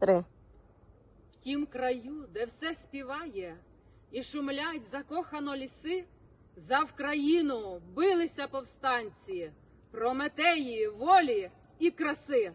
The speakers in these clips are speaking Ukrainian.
три. В тім краю, де все співає, і шумлять закохано ліси, за Вкраїну билися повстанці, прометеї волі і краси.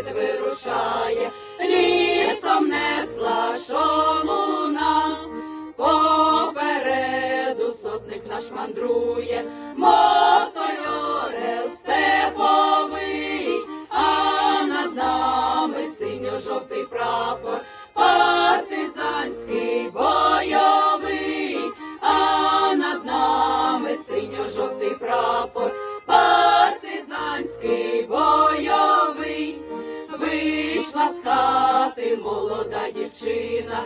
Похід вирушає, лісом несла шолуна. Попереду сотник наш мандрує, з хати молода дівчина,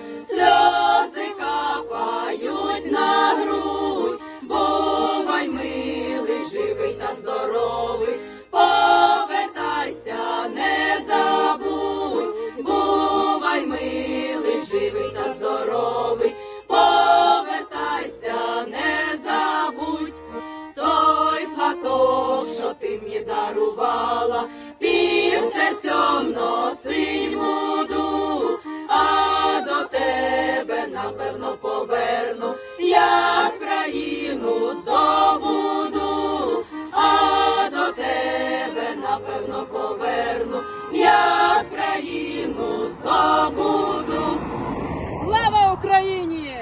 напевно поверну, я країну здобуду, а до тебе напевно поверну, я країну здобуду. Слава Україні!